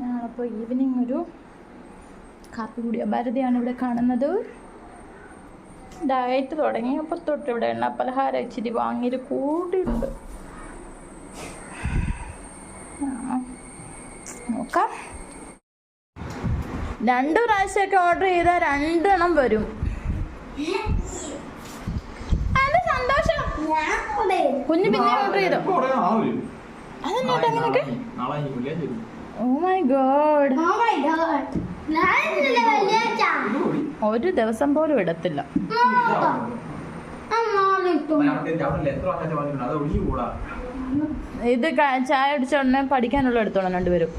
ഞങ്ങളപ്പോൾ evening ഒരു കാപ്പി കുടിയ ഭാരതിയാണ് ഇവിടെ കാണുന്നത്. ഡയറ്റ് തുടങ്ങിയപ്പോൾ തൊട്ട് ഇവിടെ എണ്ണ പലഹാരം ഇച്ചിരി വാങ്ങിയിട്ട് കൂടിയുണ്ട്. നോക്കാം. രണ്ട് പ്രാവശ്യമൊക്കെ ഓർഡർ ചെയ്താൽ രണ്ടെണ്ണം വരും. അത് സന്തോഷം? കുഞ്ഞ് പിന്നെ ഓർഡർ ചെയ്തോ? അതെന്നോട്ട് അങ്ങനെയൊക്കെ Oh കൂടി. ഒരു ദിവസം പോലും ഇടത്തില്ല. ഇത് ചായ അടിച്ച ഉടനെ പഠിക്കാനുള്ള എടുത്തോളാം രണ്ടുപേരും.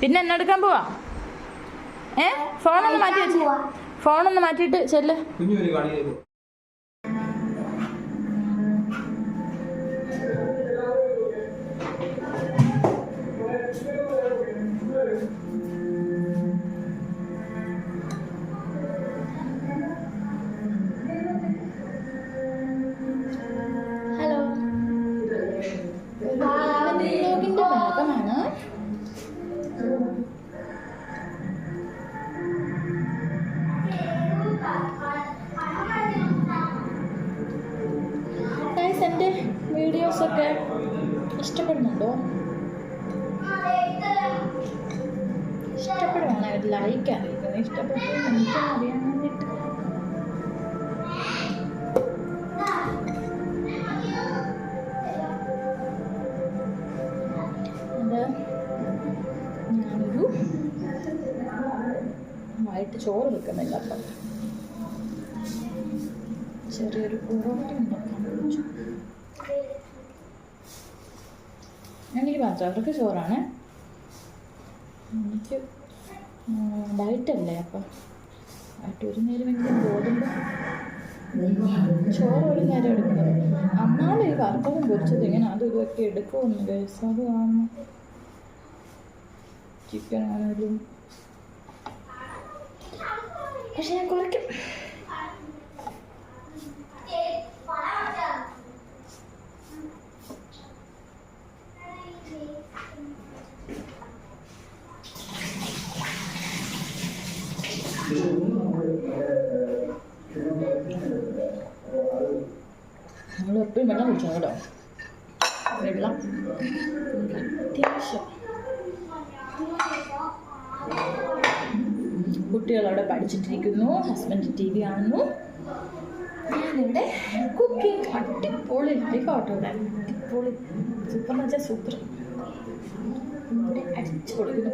പിന്നെ എന്നെ എടുക്കാൻ പോവാ? ഏ? ഫോണൊന്ന് മാറ്റി വെച്ചു. ഫോണൊന്ന് മാറ്റിയിട്ട് ചെല്ല്. ഇഷ്ടപ്പെടുന്നുണ്ടോ? ഇഷ്ടപ്പെടുവാണ്. അവർ ലൈക്ക് അറിയിക്കുന്നത് ഇഷ്ടപ്പെട്ടു എനിക്ക് അറിയാൻ വേണ്ടിയിട്ട് ചോറ് വെക്കുന്നില്ല അപ്പം. ചെറിയൊരു പൊറോട്ട ഉണ്ടാക്കാൻ എനിക്ക് മാത്രം അവർക്ക് ചോറാണ്. എനിക്ക് ഡയറ്റല്ലേ അപ്പം? ഒരു ഒരു നേരമെങ്കിലും ഗോതമ്പ് ചോറ് ഒരു നേരം എടുക്കുന്നത് അന്നാളും ഈ വറുത്തതും പൊരിച്ചത് ഇങ്ങനെ അതും ഇതൊക്കെ എടുക്കുമെന്ന് ഗൈസ് അത് കാണുന്നു ചിക്കൻ ആണെങ്കിലും പക്ഷെ ഞാൻ കുറയ്ക്കും നമ്മൾ എപ്പോഴും വെള്ളം കുടിച്ചോ കേട്ടോ. വെള്ളം. അത്യാവശ്യം. കുട്ടികളവിടെ പഠിച്ചിട്ടിരിക്കുന്നു. ഹസ്ബൻഡ് ടി വി കാണുന്നു. ഞാനിവിടെ കുക്കിംഗ് അടിപൊളി ലൈഫ് ആട്ടോ ഇവിടെ അടിപൊളി. സൂപ്പർ എന്ന് വെച്ചാൽ സൂപ്പർ ഇവിടെ അടിച്ചു കൊടുക്കുന്നു.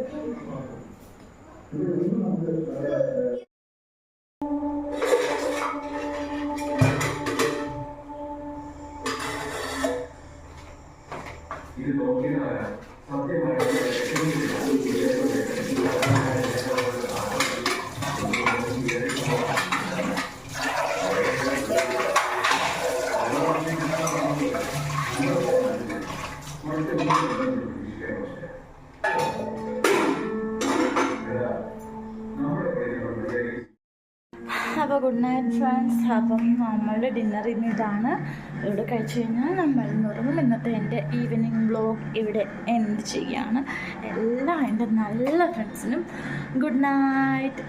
いうのを受けながら、3点前まで、Thank you. അപ്പോൾ ഗുഡ് നൈറ്റ് ഫ്രണ്ട്സ് അപ്പം നമ്മളുടെ ഡിന്നർ ഇന്ന് ഇതാണ് ഇവിടെ കഴിച്ചു കഴിഞ്ഞാൽ നമ്മൾ ഇന്നുറങ്ങും ഇന്നത്തെ എന്റെ ഈവനിങ് ബ്ലോഗ് ഇവിടെ എൻഡ് ചെയ്യുകയാണ്. എല്ലാ എന്റെ നല്ല ഫ്രണ്ട്സിനും ഗുഡ് നൈറ്റ്